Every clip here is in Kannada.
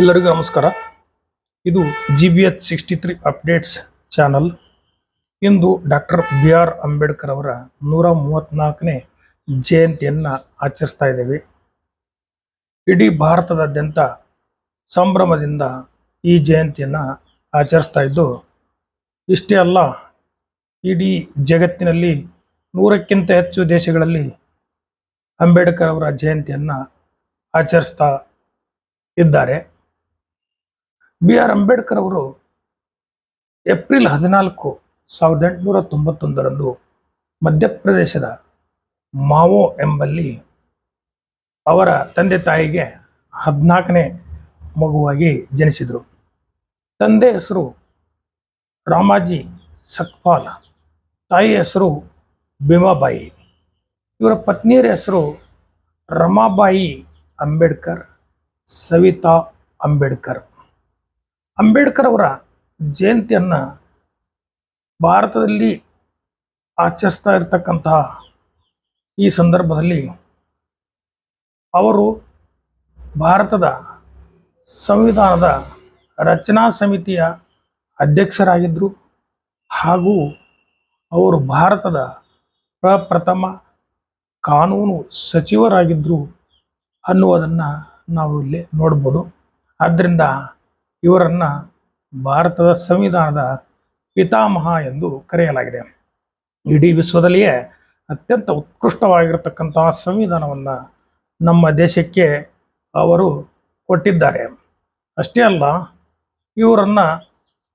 ಎಲ್ಲರಿಗೂ ನಮಸ್ಕಾರ. ಇದು G B H sixty three updates channel ಇಂದು ಡಾಕ್ಟರ್ ಬಿ ಆರ್ ಅಂಬೇಡ್ಕರ್ ಅವರ ನೂರ ಮೂವತ್ತ್ನಾಲ್ಕನೇ ಜಯಂತಿಯನ್ನು ಆಚರಿಸ್ತಾ ಇದ್ದೇವೆ. ಇಡೀ ಭಾರತದಾದ್ಯಂತ ಸಂಭ್ರಮದಿಂದ ಈ ಜಯಂತಿಯನ್ನು ಆಚರಿಸ್ತಾ ಇದ್ದು, ಇಷ್ಟೇ ಅಲ್ಲ, ಇಡೀ ಜಗತ್ತಿನಲ್ಲಿ ನೂರಕ್ಕಿಂತ ಹೆಚ್ಚು ದೇಶಗಳಲ್ಲಿ ಅಂಬೇಡ್ಕರ್ ಅವರ ಜಯಂತಿಯನ್ನು ಆಚರಿಸ್ತಾ ಇದ್ದಾರೆ. ಬಿ ಆರ್ ಅಂಬೇಡ್ಕರ್ ಅವರು ಏಪ್ರಿಲ್ ಹದಿನಾಲ್ಕು ಸಾವಿರದ ಎಂಟುನೂರ ತೊಂಬತ್ತೊಂದರಂದು ಮಧ್ಯಪ್ರದೇಶದ ಮಾವೋ ಎಂಬಲ್ಲಿ ಅವರ ತಂದೆ ತಾಯಿಗೆ ಹದಿನಾಲ್ಕನೇ ಮಗುವಾಗಿ ಜನಿಸಿದರು. ತಂದೆ ಹೆಸರು ರಾಮಾಜಿ ಸಕ್ಪಾಲ್, ತಾಯಿ ಹೆಸರು ಭೀಮಾಬಾಯಿ, ಇವರ ಪತ್ನಿಯರ ಹೆಸರು ರಮಾಬಾಯಿ ಅಂಬೇಡ್ಕರ್, ಸವಿತಾ ಅಂಬೇಡ್ಕರ್. ಅಂಬೇಡ್ಕರ್ ಅವರ ಜಯಂತಿಯನ್ನು ಭಾರತದಲ್ಲಿ ಆಚರಿಸ್ತಾ ಇರತಕ್ಕಂತಹ ಈ ಸಂದರ್ಭದಲ್ಲಿ ಅವರು ಭಾರತದ ಸಂವಿಧಾನದ ರಚನಾ ಸಮಿತಿಯ ಅಧ್ಯಕ್ಷರಾಗಿದ್ದರು ಹಾಗೂ ಅವರು ಭಾರತದ ಪ್ರಪ್ರಥಮ ಕಾನೂನು ಸಚಿವರಾಗಿದ್ದರು ಅನ್ನುವುದನ್ನು ನಾವು ಇಲ್ಲಿ ನೋಡ್ಬೋದು. ಆದ್ದರಿಂದ ಇವರನ್ನು ಭಾರತದ ಸಂವಿಧಾನದ ಪಿತಾಮಹ ಎಂದು ಕರೆಯಲಾಗಿದೆ. ಇಡೀ ವಿಶ್ವದಲ್ಲಿಯೇ ಅತ್ಯಂತ ಉತ್ಕೃಷ್ಟವಾಗಿರತಕ್ಕಂತಹ ಸಂವಿಧಾನವನ್ನು ನಮ್ಮ ದೇಶಕ್ಕೆ ಅವರು ಕೊಟ್ಟಿದ್ದಾರೆ. ಅಷ್ಟೇ ಅಲ್ಲ, ಇವರನ್ನು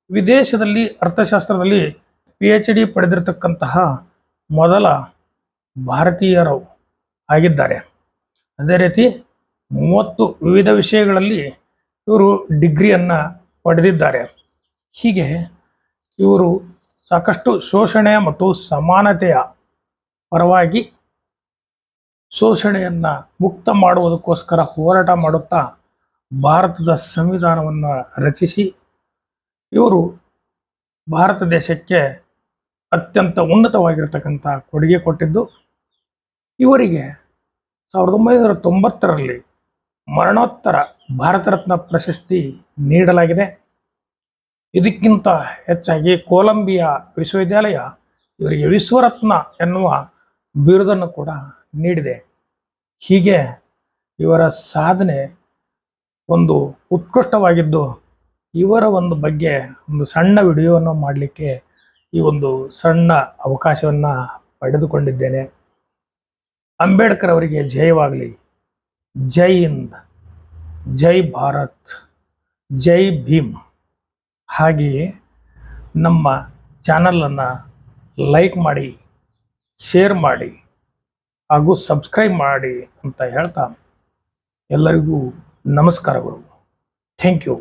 ವಿದೇಶದಲ್ಲಿ, ಅರ್ಥಶಾಸ್ತ್ರದಲ್ಲಿ ಪಿ ಎಚ್ ಡಿ ಪಡೆದಿರತಕ್ಕಂತಹ ಮೊದಲ ಭಾರತೀಯರು ಆಗಿದ್ದಾರೆ. ಅದೇ ರೀತಿ ಮೂವತ್ತು ವಿವಿಧ ವಿಷಯಗಳಲ್ಲಿ ಇವರು ಡಿಗ್ರಿಯನ್ನು ಪಡೆದಿದ್ದಾರೆ. ಹೀಗೆ ಇವರು ಸಾಕಷ್ಟು ಶೋಷಣೆ ಮತ್ತು ಸಮಾನತೆಯ ಪರವಾಗಿ ಶೋಷಣೆಯನ್ನು ಮುಕ್ತ ಮಾಡುವುದಕ್ಕೋಸ್ಕರ ಹೋರಾಟ ಮಾಡುತ್ತಾ ಭಾರತದ ಸಂವಿಧಾನವನ್ನು ರಚಿಸಿ, ಇವರು ಭಾರತ ದೇಶಕ್ಕೆ ಅತ್ಯಂತ ಉನ್ನತವಾಗಿರ್ತಕ್ಕಂಥ ಕೊಡುಗೆ ಕೊಟ್ಟಿದ್ದು, ಇವರಿಗೆ ಸಾವಿರದ ಒಂಬೈನೂರ ತೊಂಬತ್ತರಲ್ಲಿ ಮರಣೋತ್ತರ ಭಾರತ ರತ್ನ ಪ್ರಶಸ್ತಿ ನೀಡಲಾಗಿದೆ. ಇದಕ್ಕಿಂತ ಹೆಚ್ಚಾಗಿ ಕೊಲಂಬಿಯಾ ವಿಶ್ವವಿದ್ಯಾಲಯ ಇವರಿಗೆ ವಿಶ್ವರತ್ನ ಎನ್ನುವ ಬಿರುದನ್ನು ಕೂಡ ನೀಡಿದೆ. ಹೀಗೆ ಇವರ ಸಾಧನೆ ಒಂದು ಉತ್ಕೃಷ್ಟವಾಗಿದ್ದು, ಇವರ ಒಂದು ಬಗ್ಗೆ ಒಂದು ಸಣ್ಣ ವಿಡಿಯೋವನ್ನು ಮಾಡಲಿಕ್ಕೆ ಈ ಒಂದು ಸಣ್ಣ ಅವಕಾಶವನ್ನು ಪಡೆದುಕೊಂಡಿದ್ದೇನೆ. ಅಂಬೇಡ್ಕರ್ ಅವರಿಗೆ ಜಯವಾಗಲಿ. ಜೈ ಹಿಂದ್. ಜೈ ಭಾರತ್, ಜೈ ಭೀಮ್. ಹಾಗೆಯೇ ನಮ್ಮ ಚಾನಲನ್ನು ಲೈಕ್ ಮಾಡಿ ಶೇರ್ ಮಾಡಿ, ಹಾಗೂ ಸಬ್ಸ್ಕ್ರೈಬ್ ಮಾಡಿ ಅಂತ ಹೇಳ್ತಾ ಎಲ್ಲರಿಗೂ ನಮಸ್ಕಾರಗಳು. Thank you